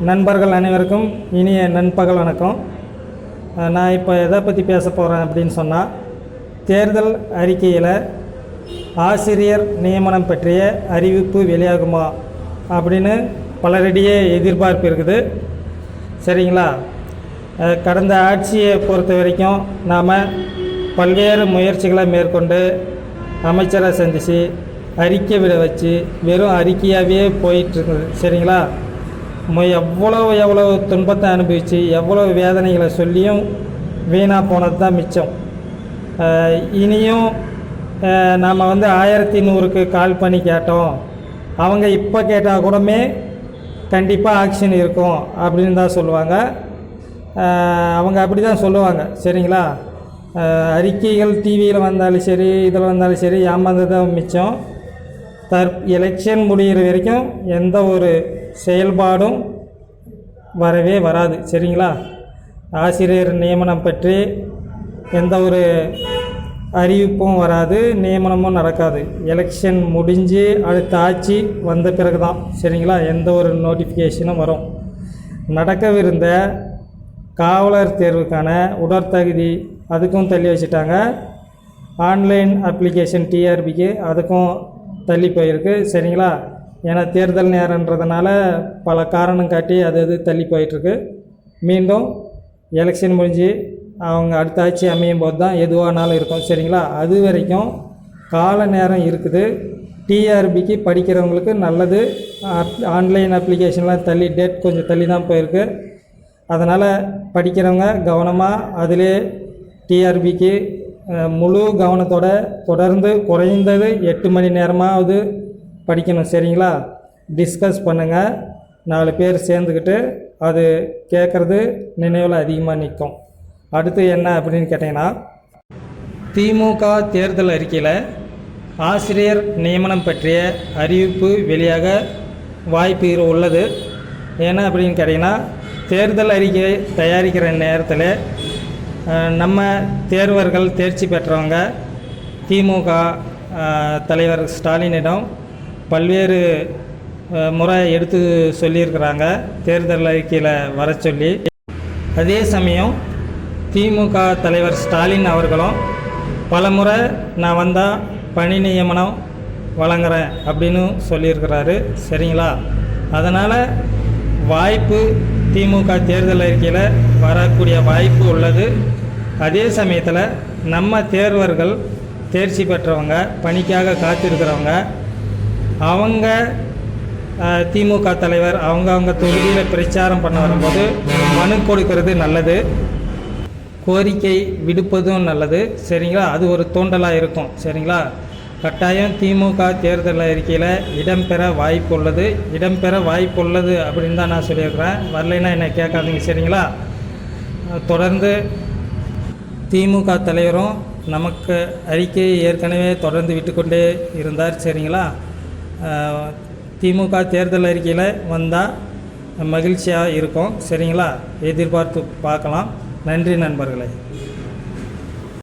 நண்பர்கள் அனைவருக்கும் இனிய நண்பகல் வணக்கம். நான் இப்போ எதை பற்றி பேச போகிறேன் அப்படின்னு சொன்னால் தேர்தல் அறிக்கையில் ஆசிரியர் நியமனம் பற்றிய அறிவிப்பு வெளியாகுமா அப்படின்னு பலரிடையே எதிர்பார்ப்பு இருக்குது. சரிங்களா? கடந்த ஆட்சியை பொறுத்த வரைக்கும் நாம் பல்வேறு முயற்சிகளை மேற்கொண்டு அமைச்சரை சந்தித்து அறிக்கை விட வச்சு வெறும் அறிக்கையாகவே போயிட்டுருக்குது சரிங்களா? எவ்வளோ எவ்வளோ துன்பத்தை அனுபவித்து எவ்வளோ வேதனைகளை சொல்லியும் வீணாக போனது தான் மிச்சம் இனியும் நாம் வந்து ஆயிரத்தி நூறுக்கு கால் பண்ணி கேட்டோம். அவங்க இப்போ கேட்டால் கூடமே கண்டிப்பாக ஆக்ஷன் இருக்கும் அப்படின்னு தான் சொல்லுவாங்க. அவங்க அப்படி தான் சொல்லுவாங்க. சரிங்களா? அறிக்கைகள் டிவியில் வந்தாலும் சரி இதில் வந்தாலும் சரி ஏமாந்து தான் மிச்சம். தற் எலெக்ஷன் முடிகிற வரைக்கும் எந்த ஒரு செயல்பாடும் வரவே வராது சரிங்களா? ஆசிரியர் நியமனம் பற்றி எந்த ஒரு அறிவிப்பும் வராது நியமனமும் நடக்காது. எலெக்ஷன் முடிஞ்சு அடுத்த ஆட்சி வந்த பிறகு தான் சரிங்களா? எந்த ஒரு நோட்டிஃபிகேஷனும் வரும். நடக்கவிருந்த காவலர் தேர்வுக்கான உடற்தகுதி அதுக்கும் தள்ளி வச்சுட்டாங்க. ஆன்லைன் அப்ளிகேஷன் டிஆர்பிக்கு அதுக்கும் தள்ளி போயிருக்கு சரிங்களா? ஏன்னா தேர்தல் நேரன்றதுனால பல காரணம் காட்டி அது அது தள்ளி போயிட்டுருக்கு. மீண்டும் எலெக்ஷன் முடிஞ்சு அவங்க அடுத்த ஆட்சி அமையும் போது தான் எதுவானாலும் இருக்கும். சரிங்களா? அது வரைக்கும் கால நேரம் இருக்குது. டிஆர்பிக்கு படிக்கிறவங்களுக்கு நல்லது. ஆன்லைன் அப்ளிகேஷன்லாம் தள்ளி டேட் கொஞ்சம் தள்ளி தான் போயிருக்கு. அதனால் படிக்கிறவங்க கவனமாக அதிலே டிஆர்பிக்கு முழு கவனத்தோட தொடர்ந்து குறைந்தது எட்டு மணி நேரமாவது படிக்கணும் சரிங்களா? டிஸ்கஸ் பண்ணுங்கள் நாலு பேர் சேர்ந்துக்கிட்டு அது கேட்குறது நினைவில் அதிகமாக நிற்கும். அடுத்து என்ன அப்படின்னு கேட்டிங்கன்னா திமுக தேர்தல் அறிக்கையில் ஆசிரியர் நியமனம் பற்றிய அறிவிப்பு வெளியாக வாய்ப்பு உள்ளது. ஏன்னா அப்படின்னு கேட்டிங்கன்னா தேர்தல் அறிக்கை தயாரிக்கிற நேரத்தில் நம்ம தேர்வர்கள் தேர்ச்சி பெற்றவங்க திமுக தலைவர் ஸ்டாலினிடம் பல்வேறு முறை எடுத்து சொல்லியிருக்கிறாங்க. தேர்தல் அறிக்கையில் வர சொல்லி. அதே சமயம் திமுக தலைவர் ஸ்டாலின் அவர்களும் பலமுறை நான் வந்தால் பணி நியமனம் வழங்குறேன் அப்படின்னு சொல்லியிருக்கிறாரு. சரிங்களா? அதனால் வாய்ப்பு திமுக தேர்தல் அறிக்கையில் வரக்கூடிய வாய்ப்பு உள்ளது. அதே சமயத்தில் நம்ம தேர்வர்கள் தேர்ச்சி பெற்றவங்க பணிக்காக காத்திருக்கிறவங்க அவங்க திமுக தலைவர் அவங்க அவங்க தொகுதியில் பிரச்சாரம் பண்ண வரும்போது மனு கொடுக்கறது நல்லது. கோரிக்கை விடுப்பதும் நல்லது. சரிங்களா? அது ஒரு தூண்டலாக இருக்கும். சரிங்களா? கட்டாயம் திமுக தேர்தல் அறிக்கையில் இடம்பெற வாய்ப்பு உள்ளது. இடம்பெற வாய்ப்பு உள்ளது அப்படின்னு தான் நான் சொல்லியிருக்கிறேன். வரலைன்னா என்னை கேட்காதீங்க. சரிங்களா? தொடர்ந்து திமுக தலைவரும் நமக்கு அறிக்கையை ஏற்கனவே தொடர்ந்து விட்டுக்கொண்டே இருந்தார். சரிங்களா? திமுக தேர்தல் அறிக்கையில் வந்தால் மகிழ்ச்சியாக இருக்கும். சரிங்களா? எதிர்பார்த்து பார்க்கலாம். நன்றி நண்பர்களே.